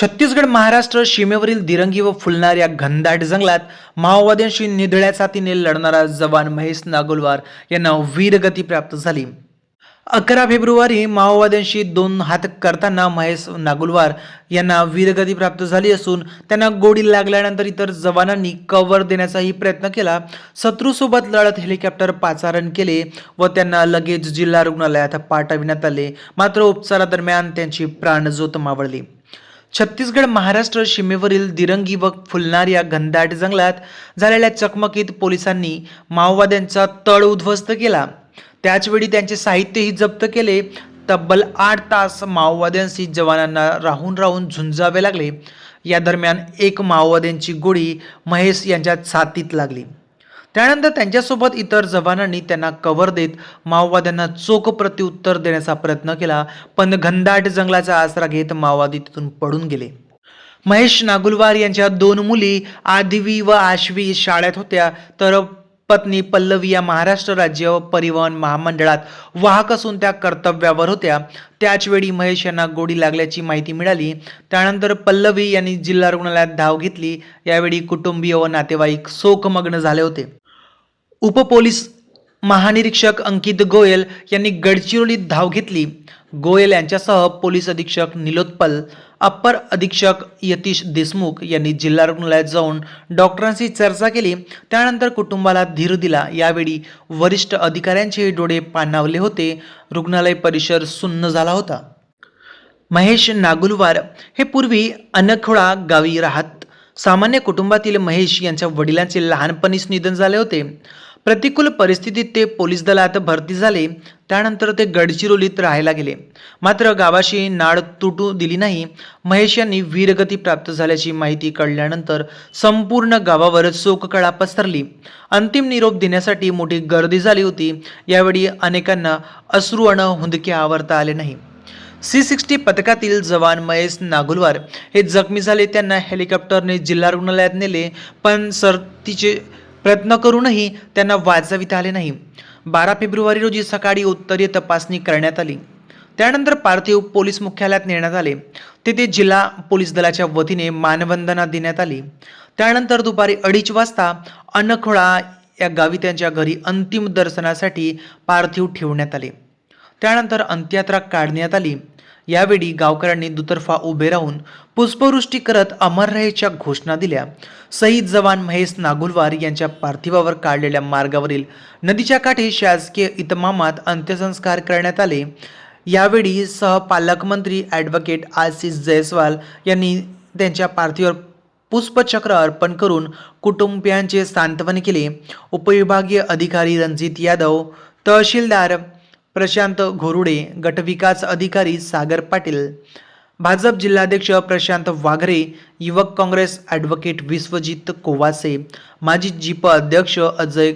छत्तीसगड महाराष्ट्र सीमेवरील दिरंगी व फुलणाऱ्या घनदाट जंगलात माओवाद्यांशी निधळ्या साथीने लढणारा जवान महेश नागोलवार यांना वीरगती प्राप्त झाली. अकरा फेब्रुवारी माओवाद्यांशी दोन हात करताना महेश नागुलवार यांना वीरगती प्राप्त झाली असून त्यांना गोडी लागल्यानंतर इतर जवानांनी कव्हर देण्याचाही प्रयत्न केला. शत्रूसोबत लढत हेलिकॉप्टर पाचारण केले व त्यांना लगेच जिल्हा रुग्णालयात पाठविण्यात आले. मात्र उपचारादरम्यान त्यांची प्राणज्योत मावळली. छत्तीसगड महाराष्ट्र सीमेवरील दिरंगी व फुलणाऱ्या घनदाट जंगलात झालेल्या चकमकीत पोलिसांनी माओवाद्यांचा तळ उद्ध्वस्त केला. त्याचवेळी त्यांचे साहित्यही जप्त केले. तब्बल आठ तास माओवाद्यांशी जवानांना राहून राहून झुंजावे लागले. या दरम्यान एक माओवाद्यांची गोळी महेश यांच्या छातीत लागली. त्यानंतर त्यांच्यासोबत इतर जवानांनी त्यांना कव्हर देत माओवाद्यांना चोख प्रत्युत्तर देण्याचा प्रयत्न केला पण घनदाट जंगलाचा आसरा घेत माओवादी तिथून पडून गेले. महेश नागुलवार यांच्या दोन मुली आदिवी व आश्वी शाळेत होत्या तर पत्नी पल्लवी या महाराष्ट्र राज्य परिवहन महामंडळात वाहक असून त्या कर्तव्यावर होत्या. त्याचवेळी महेश यांना गोडी लागल्याची माहिती मिळाली. त्यानंतर पल्लवी यांनी जिल्हा रुग्णालयात धाव घेतली. यावेळी कुटुंबीय व नातेवाईक शोकमग्न झाले होते. उपपोलीस महानिरीक्षक अंकित गोयल यांनी गडचिरोलीत धाव घेतली. गोयल यांच्यासह पोलीस अधीक्षक निलोत्पल अप्पर अधीक्षक यतीश देशमुख यांनी जिल्हा रुग्णालयात जाऊन डॉक्टरांशी चर्चा केली. त्यानंतर कुटुंबाला धीर दिला. यावेळी वरिष्ठ अधिकाऱ्यांचे डोळे पाणावले होते. रुग्णालय परिसर सुन्न झाला होता. महेश नागुलवार हे पूर्वी अनखोळा गावी राहत. सामान्य कुटुंबातील महेश यांच्या वडिलांचे लहानपणीच निधन झाले होते. प्रतिकूल परिस्थितीत ते पोलीस दलात भरती झाले. त्यानंतर ते गडचिरोलीत राहायला गेले. मात्र गावाशी नाड तुटू दिली नाही. महेश यांनी वीरगती प्राप्त झाल्याची माहिती कळल्यानंतर संपूर्ण गावावर शोककळा पसरली. अंतिम निरोप देण्यासाठी मोठी गर्दी झाली होती. यावेळी अनेकांना अश्रू अन हुंदके आवरता आले नाही. सी सिक्स्टी पथकातील जवान महेश नागुलवार हे जखमी झाले. त्यांना हेलिकॉप्टरने जिल्हा रुग्णालयात नेले पण सरतीचे प्रयत्न करूनही त्यांना वाचविता आले नाही. बारा फेब्रुवारी रोजी सकाळी उत्तरीय तपासणी करण्यात आली. त्यानंतर पार्थिव पोलीस मुख्यालयात नेण्यात आले. तेथे जिल्हा पोलीस दलाच्या वतीने मानवंदना देण्यात आली. त्यानंतर दुपारी अडीच वाजता अनखोळा या गावी त्यांच्या घरी अंतिम दर्शनासाठी पार्थिव ठेवण्यात आले. त्यानंतर अंत्ययात्रा काढण्यात आली. यावेळी गावकऱ्यांनी दुतर्फा उभे राहून पुष्पवृष्टी करत अमर रहेच्या घोषणा दिल्या. शहीद जवान महेश नागुलवार यांच्या पार्थिवावर काढलेल्या मार्गावरील नदीच्या काठी शासकीय इतमामात अंत्यसंस्कार करण्यात आले. यावेळी सहपालकमंत्री ॲडव्होकेट आशिष जयस्वाल यांनी त्यांच्या पार्थिवावर पुष्पचक्र अर्पण करून कुटुंबियांचे सांत्वन केले. उपविभागीय अधिकारी रणजित यादव तहसीलदार प्रशांत घोरुडे गटविकास अधिकारी सागर पाटील भाजप जिल्हाध्यक्ष प्रशांत वाघरे युवक काँग्रेस ॲडव्होकेट विश्वजित कोवासे माजी जिप अध्यक्ष अजय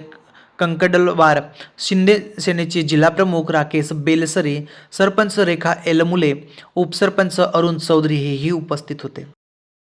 कंकडलवार शिंदे सेनेचे जिल्हाप्रमुख राकेश बेलसरे सरपंच रेखा एलमुले उपसरपंच अरुण चौधरी हेही उपस्थित होते.